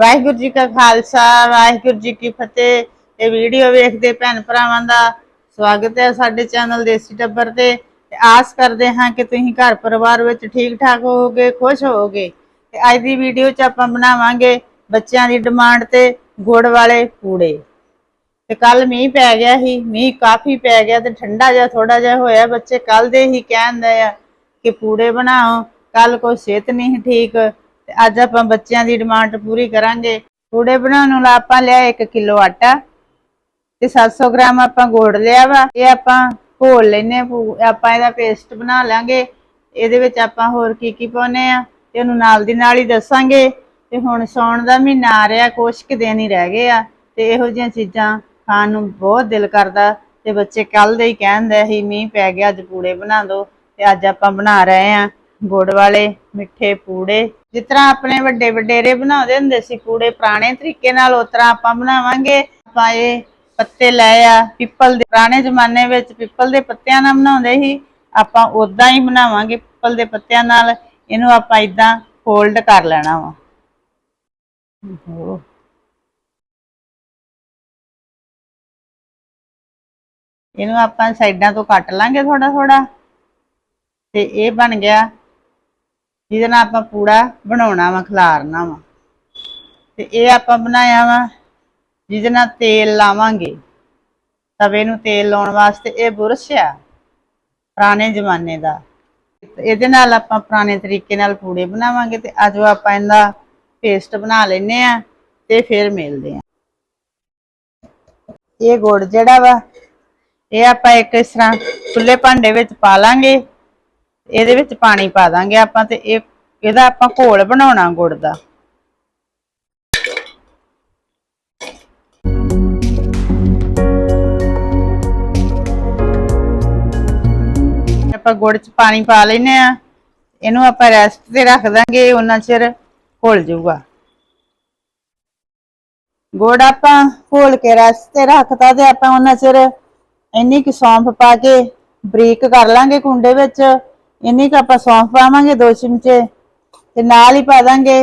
ਵਾਹਿਗੁਰੂ ਜੀ ਕਾ ਖਾਲਸਾ, ਵਾਹਿਗੁਰੂ ਜੀ ਕੀ ਫਤਿਹ। ਇਹ ਵੀਡੀਓ ਵੇਖਦੇ ਭੈਣ ਭਰਾਵਾਂ ਦਾ ਸਵਾਗਤ ਹੈ ਸਾਡੇ ਚੈਨਲ ਦੇਸੀ ਟੱਬਰ ਤੇ। ਆਸ ਕਰਦੇ ਹਾਂ ਕਿ ਤੁਸੀਂ ਘਰ ਪਰਿਵਾਰ ਵਿੱਚ ਠੀਕ ਠਾਕ ਹੋਵੋਗੇ, ਖੁਸ਼ ਹੋਵੋਗੇ। ਤੇ ਅੱਜ ਦੀ ਵੀਡੀਓ 'ਚ ਆਪਾਂ ਬਣਾਵਾਂਗੇ ਬੱਚਿਆਂ ਦੀ ਡਿਮਾਂਡ ਤੇ ਗੁੜ ਵਾਲੇ ਪੂੜੇ। ਤੇ ਕੱਲ ਮੀਂਹ ਪੈ ਗਿਆ ਸੀ, ਮੀਂਹ ਕਾਫੀ ਪੈ ਗਿਆ ਤੇ ਠੰਡਾ ਜਿਹਾ ਥੋੜਾ ਜਿਹਾ ਹੋਇਆ। ਬੱਚੇ ਕੱਲ ਦੇ ਹੀ ਕਹਿੰਦੇ ਆ ਕਿ ਪੂੜੇ ਬਣਾਓ ਕੱਲ ਕੋਈ ਸਿਹਤ ਨਹੀਂ ਠੀਕ। ਤੇ ਅੱਜ ਆਪਾਂ ਬੱਚਿਆਂ ਦੀ ਡਿਮਾਂਡ ਪੂਰੀ ਕਰਾਂਗੇ। ਪੂੜੇ ਬਣਾਉਣ ਨੂੰ ਆਪਾਂ ਲਿਆ 1 ਕਿਲੋ ਆਟਾ ਤੇ 700 ਗ੍ਰਾਮ ਆਪਾਂ ਗੁੜ ਲਿਆ ਵਾ। ਇਹ ਆਪਾਂ ਘੋਲ ਲੈਨੇ ਆ ਆਪਾਂ ਇਹਦਾ ਪੇਸਟ ਬਣਾ ਲਾਂਗੇ। ਇਹਦੇ ਵਿੱਚ ਆਪਾਂ ਹੋਰ ਕੀ ਕੀ ਪਾਉਨੇ ਆ ਤੇ ਉਹਨੂੰ ਨਾਲ ਦੀ ਨਾਲ ਹੀ ਦੱਸਾਂਗੇ। ਤੇ ਹੁਣ ਸੌਣ ਦਾ ਮਹੀਨਾ ਆ ਰਿਹਾ, ਕੁਛ ਕੁ ਦਿਨ ਹੀ ਰਹਿ ਗਏ ਆ ਤੇ ਇਹੋ ਜਿਹੀਆਂ ਚੀਜ਼ਾਂ ਖਾਣ ਨੂੰ ਬਹੁਤ ਦਿਲ ਕਰਦਾ ਤੇ ਬੱਚੇ ਕੱਲ ਦੇ ਹੀ ਕਹਿੰਦੇ ਸੀ, ਮੀਂਹ ਪੈ ਗਿਆ, ਅੱਜ ਪੂੜੇ ਬਣਾ ਦਿਓ ਤੇ ਅੱਜ ਆਪਾਂ ਬਣਾ ਰਹੇ ਆ ਗੁੜ ਵਾਲੇ ਮਿੱਠੇ ਪੂੜੇ। ਜਿਸ ਤਰ੍ਹਾਂ ਆਪਣੇ ਵੱਡੇ ਵਡੇਰੇ ਬਣਾਉਂਦੇ ਹੁੰਦੇ ਸੀ ਕੂੜੇ ਪੁਰਾਣੇ ਤਰੀਕੇ ਨਾਲ, ਉਸ ਤਰ੍ਹਾਂ ਆਪਾਂ ਬਣਾਵਾਂਗੇ। ਆਪਾਂ ਇਹ ਪੱਤੇ ਲੈ ਆ, ਪਿੱਪਲ ਦੇ ਪੁਰਾਣੇ ਜ਼ਮਾਨੇ ਵਿੱਚ ਪਿੱਪਲ ਦੇ ਪੱਤਿਆਂ ਨਾਲ ਬਣਾਉਂਦੇ ਸੀ। ਆਪਾਂ ਉਦਾਂ ਹੀ ਬਣਾਵਾਂਗੇ ਪਿੱਪਲ ਦੇ ਪੱਤਿਆਂ ਨਾਲ। ਇਹਨੂੰ ਆਪਾਂ ਇਦਾਂ ਫੋਲਡ ਕਰ ਲੈਣਾ ਵਾ। ਓਹੋ। ਇਹਨੂੰ ਆਪਾਂ ਸਾਈਡਾਂ ਤੋਂ ਕੱਟ ਲਾਂਗੇ ਥੋੜਾ ਥੋੜਾ ਤੇ ਇਹ ਬਣ ਗਿਆ ਜਿਹਦੇ ਨਾਲ ਆਪਾਂ ਪੂੜਾ ਬਣਾਉਣਾ ਵਾ, ਖਿਲਾਰਨਾ ਵਾ। ਤੇ ਇਹ ਆਪਾਂ ਬਣਾਇਆ ਵਾ, ਜਿਹਦੇ ਨਾਲ ਤੇਲ ਲਾਵਾਂਗੇ। ਤਵੇ ਨੂੰ ਤੇਲ ਲਾਉਣ ਵਾਸਤੇ ਇਹ ਬੁਰਸ਼ ਆ, ਪੁਰਾਣੇ ਜ਼ਮਾਨੇ ਦਾ। ਇਹਦੇ ਨਾਲ ਆਪਾਂ ਪੁਰਾਣੇ ਤਰੀਕੇ ਨਾਲ ਪੂੜੇ ਬਣਾਵਾਂਗੇ ਤੇ ਅੱਜ ਆਪਾਂ ਇਹਦਾ ਪੇਸਟ ਬਣਾ ਲੈਨੇ ਆ ਤੇ ਫਿਰ ਮਿਲਦੇ ਆ। ਇਹ ਗੁੜ ਜਿਹੜਾ ਵਾ, ਇਹ ਆਪਾਂ ਇੱਕ ਇਸ ਤਰ੍ਹਾਂ ਖੁੱਲੇ ਭਾਂਡੇ ਵਿੱਚ ਪਾ ਲਾਂਗੇ। ਇਹਦੇ ਵਿੱਚ ਪਾਣੀ ਪਾ ਦਾਂਗੇ ਆਪਾਂ ਤੇ ਇਹ, ਇਹਦਾ ਆਪਾਂ ਘੋਲ ਬਣਾਉਣਾ ਗੁੜ ਦਾ। ਆਪਾਂ ਗੁੜ ਚ ਪਾਣੀ ਪਾ ਲੈਨੇ ਆ ਇਹਨੂੰ ਆਪਾਂ ਰੈਸਟ ਤੇ ਰੱਖ ਦਾਂਗੇ ਉਹਨਾਂ ਚਿਰ ਘੁਲ ਜਾਊਗਾ। ਗੁੜ ਆਪਾਂ ਘੋਲ ਕੇ ਰੈਸਟ ਤੇ ਰੱਖਤਾ ਤੇ ਆਪਾਂ ਉਹਨਾਂ ਚਿਰ ਇੰਨੀ ਕੁ ਸੌਂਫ ਪਾ ਕੇ ਬਰੀਕ ਕਰ ਲਾਂਗੇ ਕੁੰਡੇ ਵਿੱਚ। ਇੰਨੀ ਕੁ ਆਪਾਂ ਸੌਂਫ ਪਾਵਾਂਗੇ ਦੋ ਚਮਚੇ ਤੇ ਨਾਲ ਹੀ ਪਾ ਦਾਂਗੇ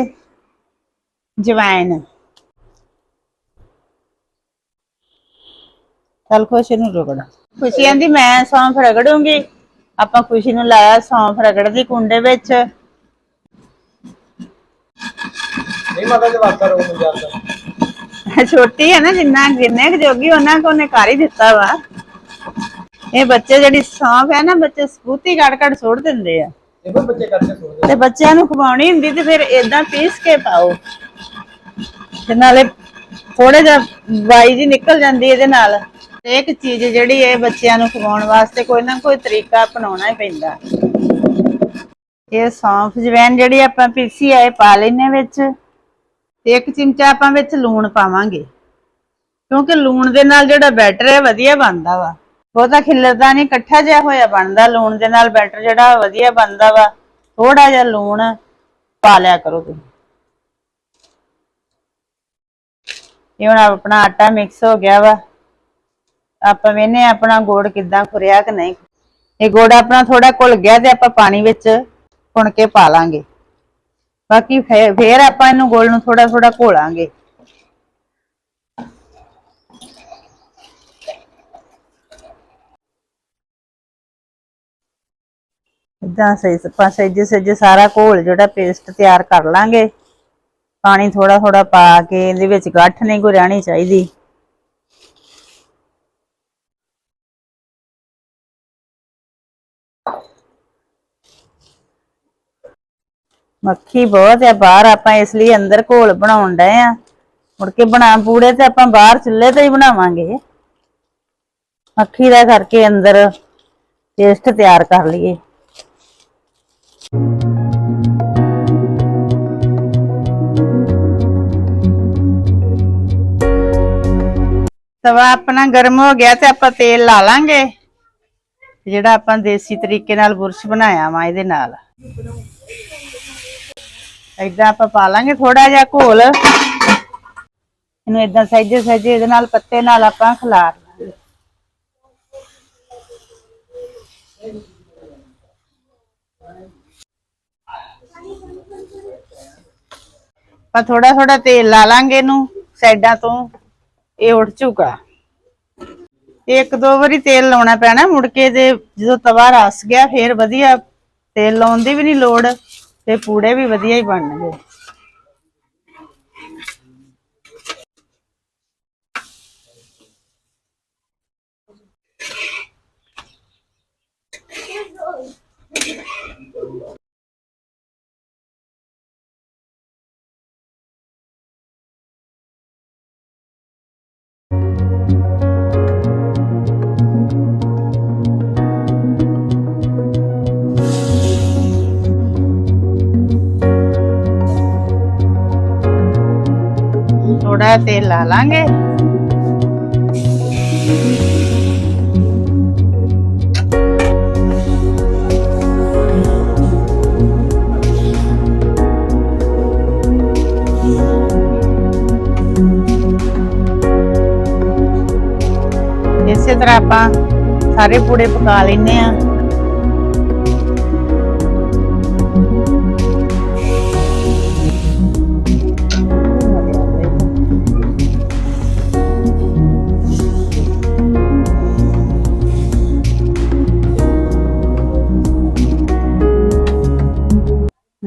ਜਵੈਨ ਚਲ ਖੁਸ਼ੀ ਨੂੰ ਰਗੜ। ਖੁਸ਼ੀ ਕਹਿੰਦੀ ਮੈਂ ਸੌਂਫ ਰਗੜੂੰਗੀ। ਆਪਾਂ ਖੁਸ਼ੀ ਨੂੰ ਲਾਇਆ ਸੌਂਫ ਰਗੜਦੀ ਕੁੰਡੇ ਵਿੱਚ। ਨਹੀਂ ਮਾਤਾ ਜੀ ਵਾਸਤਾ ਰੋ ਨੂੰ ਜਾਂਦਾ ਛੋਟੀ ਹੈ ਨਾ ਜਿੰਨਾ ਜਿੰਨੇ ਜੋਗੀ ਉਹਨਾਂ ਕੋ ਨੇ ਕਰ ਹੀ ਦਿੱਤਾ ਵਾ। ਇਹ ਬੱਚੇ ਜਿਹੜੀ ਸੌਂਫ ਹੈ ਨਾ ਬੱਚੇ ਸਬੂਤੀ ਕੱਢ ਕੱਢ ਸੁੱਟ ਦਿੰਦੇ ਆ। ਇਹੋ ਬੱਚੇ ਕਰਕੇ ਸੋਚਦੇ ਤੇ ਬੱਚਿਆਂ ਨੂੰ ਖਵਾਉਣੀ ਹੁੰਦੀ ਤੇ ਫਿਰ ਇਦਾਂ ਪੀਸ ਕੇ ਪਾਓ। ਤੇ ਨਾਲੇ ਥੋੜੇ ਜਿਹਾ ਵਾਈ ਜੀ ਨਿਕਲ ਜਾਂਦੀ ਇਹਦੇ ਨਾਲ। ਤੇ ਇੱਕ ਚੀਜ਼ ਜਿਹੜੀ ਇਹ ਬੱਚਿਆਂ ਨੂੰ ਖਵਾਉਣ ਵਾਸਤੇ ਕੋਈ ਨਾ ਕੋਈ ਤਰੀਕਾ ਅਪਣਾਉਣਾ ਹੀ ਪੈਂਦਾ। ਇਹ ਸੌਂਫ ਜਵੈਨ ਜਿਹੜੀ ਆਪਾਂ ਪੀਸੀ ਆ ਇਹ ਪਾ ਲੈਨੇ ਵਿੱਚ। ਤੇ ਇੱਕ ਚਮਚਾ ਆਪਾਂ ਵਿੱਚ ਲੂਣ ਪਾਵਾਂਗੇ। ਕਿਉਂਕਿ ਲੂਣ ਦੇ ਨਾਲ ਜਿਹੜਾ ਬੈਟਰ ਹੈ ਵਧੀਆ ਬਣਦਾ ਵਾ। ਬਹੁਤਾ ਖਿਲਰਦਾ ਨਹੀਂ, ਇਕੱਠਾ ਜਿਹਾ ਹੋਇਆ ਬਣਦਾ ਲੂਣ ਦੇ ਨਾਲ, ਬੈਟਰ ਜਿਹੜਾ ਵਧੀਆ ਬਣਦਾ ਵਾ ਥੋੜਾ ਜਿਹਾ ਲੂਣ ਪਾ ਲਿਆ ਕਰੋ ਤੁਸੀਂ। ਇਹ ਹੁਣ ਆਪਣਾ ਆਟਾ ਮਿਕਸ ਹੋ ਗਿਆ ਵਾ। ਆਪਾਂ ਵੇਨੇ ਆਪਣਾ ਗੁੜ ਕਿੱਦਾਂ ਖੁਰਿਆ ਕਿ ਨਹੀਂ। ਇਹ ਗੁੜ ਆਪਣਾ ਥੋੜਾ ਘੁਲ ਗਿਆ ਤੇ ਆਪਾਂ ਪਾਣੀ ਵਿੱਚ ਪੁਣ ਕੇ ਪਾ ਲਾਂਗੇ। ਬਾਕੀ ਫੇ- ਫੇਰ ਆਪਾਂ ਇਹਨੂੰ ਗੁੜ ਨੂੰ ਥੋੜਾ ਥੋੜਾ ਘੋਲਾਂਗੇ। ਇਦਾਂ ਸਹੀ ਆਪਾਂ ਸਹਿਜੇ ਸਹਿਜੇ ਸਾਰਾ ਘੋਲ ਜਿਹੜਾ ਪੇਸਟ ਤਿਆਰ ਕਰ ਲਾਂਗੇ। ਪਾਣੀ ਥੋੜਾ ਥੋੜਾ ਪਾ ਕੇ ਇਹਦੇ ਵਿੱਚ ਗੱਠ ਨਹੀਂ ਕੋਈ ਰਹਿਣੀ ਚਾਹੀਦੀ। ਮੱਖੀ ਬਹੁਤ ਹੈ ਬਾਹਰ, ਆਪਾਂ ਇਸ ਲਈ ਅੰਦਰ ਘੋਲ ਬਣਾਉਣ ਡਏ ਆ। ਮੁੜ ਕੇ ਬਣਾ, ਪੂੜੇ ਤੇ ਆਪਾਂ ਬਾਹਰ ਚੁੱਲ੍ਹੇ ਤੇ ਹੀ ਬਣਾਵਾਂਗੇ। ਮੱਖੀ ਦਾ ਕਰਕੇ ਅੰਦਰ ਪੇਸਟ ਤਿਆਰ ਕਰ ਲਈਏ। ਤਵਾ ਆਪਣਾ ਗਰਮ ਹੋ ਗਿਆ ਤੇ ਆਪਾਂ ਤੇਲ ਲਾ ਲਾਂਗੇ। ਜਿਹੜਾ ਆਪਾਂ ਦੇਸੀ ਤਰੀਕੇ ਨਾਲ ਬੁਰਸ਼ ਬਣਾਇਆ ਵਾ ਇਹਦੇ ਨਾਲ। ਏਦਾਂ ਆਪਾਂ ਪਾ ਲਾਂਗੇ ਥੋੜਾ ਜਿਹਾ ਘੋਲ। ਇਹਨੂੰ ਏਦਾਂ ਸਹਿਜੇ ਸਹਿਜੇ ਇਹਦੇ ਨਾਲ ਪੱਤੇ ਨਾਲ ਆਪਾਂ ਖਿਲਾਰ ਲਾਂਗੇ। ਆਪਾਂ ਥੋੜਾ ਥੋੜਾ ਤੇਲ ਲਾ ਲਾਂਗੇ ਇਹਨੂੰ ਸਾਈਡਾਂ ਤੋਂ। ਇਹ ਉੱਠ ਚੁੱਕਾ। ਇੱਕ ਦੋ ਵਾਰੀ ਤੇਲ ਲਾਉਣਾ ਪੈਣਾ, ਮੁੜ ਕੇ ਤੇ ਜਦੋਂ ਤਵਾ ਰਸ ਗਿਆ, ਫੇਰ ਵਧੀਆ ਤੇਲ ਲਾਉਣ ਦੀ ਵੀ ਨਹੀਂ ਲੋੜ ਤੇ ਪੂੜੇ ਵੀ ਵਧੀਆ ਹੀ ਬਣਨਗੇ। ਥੋੜਾ ਤੇਲ ਲਾ ਲਾਂਗੇ ਇਸੇ ਤਰ੍ਹਾਂ ਆਪਾਂ ਸਾਰੇ ਪੂੜੇ ਪਕਾ ਲੈਨੇ ਆ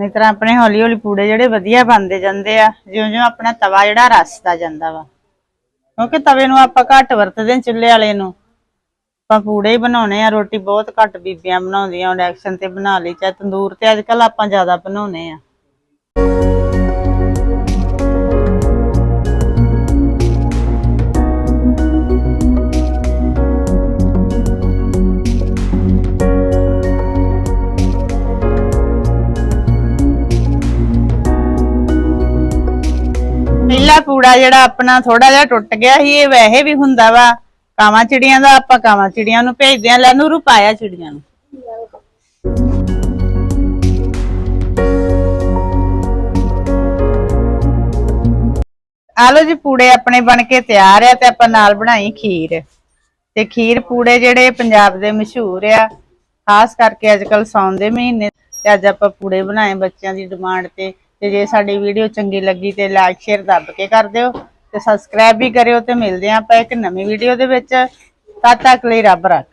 ਨਹੀਂ ਤਰ੍ਹਾਂ ਆਪਣੇ ਹੌਲੀ ਹੌਲੀ ਪੂੜੇ ਜਿਹੜੇ ਵਧੀਆ ਬਣਦੇ ਜਾਂਦੇ ਆ ਜਿਉਂ ਜਿਉਂ ਆਪਣਾ ਤਵਾ ਜਿਹੜਾ ਰਸਦਾ ਜਾਂਦਾ ਵਾ। ਕਿਉਂਕਿ ਤਵੇ ਨੂੰ ਆਪਾਂ ਘੱਟ ਵਰਤਦੇ ਹਾਂ ਚੁੱਲ੍ਹੇ ਵਾਲੇ ਨੂੰ। ਆਪਾਂ ਪੂੜੇ ਹੀ ਬਣਾਉਣੇ ਆ, ਰੋਟੀ ਬਹੁਤ ਘੱਟ ਬੀਬੀਆਂ ਬਣਾਉਂਦੀਆਂ ਇੰਡਕਸ਼ਨ ਤੇ ਬਣਾ ਲਈ, ਚਾਹੇ ਤੰਦੂਰ ਤੇ ਅੱਜ ਕੱਲ ਆਪਾਂ ਜ਼ਿਆਦਾ ਬਣਾਉਨੇ ਆ। ਪਹਿਲਾ ਪੂੜਾ ਜਿਹੜਾ ਆਪਣਾ ਥੋੜਾ ਜਿਹਾ ਟੁੱਟ ਗਿਆ ਸੀ, ਇਹ ਵੈਸੇ ਵੀ ਹੁੰਦਾ ਵਾ। ਕਾਵਾਂ ਚਿੜੀਆਂ ਦਾ ਆਪਾਂ ਕਾਵਾਂ ਚਿੜੀਆਂ ਨੂੰ ਭੇਜਦੇ ਆ ਲੈ ਨੂਰੂ ਪਾਇਆ ਚਿੜੀਆਂ ਨੂੰ। ਆਲੋ ਜੀ, ਪੂੜੇ ਆਪਣੇ ਬਣ ਕੇ ਤਿਆਰ ਆ ਤੇ ਆਪਾਂ ਨਾਲ ਬਣਾਈ ਖੀਰ। ਤੇ ਖੀਰ ਪੂੜੇ ਜਿਹੜੇ ਪੰਜਾਬ ਦੇ ਮਸ਼ਹੂਰ ਆ, ਖਾਸ ਕਰਕੇ ਅੱਜ ਕੱਲ ਸੌਣ ਦੇ ਮਹੀਨੇ ਤੇ ਅੱਜ ਆਪਾਂ ਪੂੜੇ ਬਣਾਏ ਬੱਚਿਆਂ ਦੀ ਡਿਮਾਂਡ ਤੇ। ਤੇ ਜੇ ਸਾਡੀ ਵੀਡੀਓ ਚੰਗੀ ਲੱਗੀ ਤੇ ਲਾਈਕ ਸ਼ੇਅਰ ਦੱਬ ਕੇ ਕਰ ਦਿਓ ਤੇ ਸਬਸਕ੍ਰਾਈਬ ਵੀ ਕਰਿਓ ਤੇ ਮਿਲਦੇ ਆਂ ਆਪਾਂ ਇੱਕ ਨਵੀਂ ਵੀਡੀਓ ਦੇ ਵਿੱਚ। ਤਦ ਤੱਕ ਲਈ ਰੱਬ ਰੱਖ।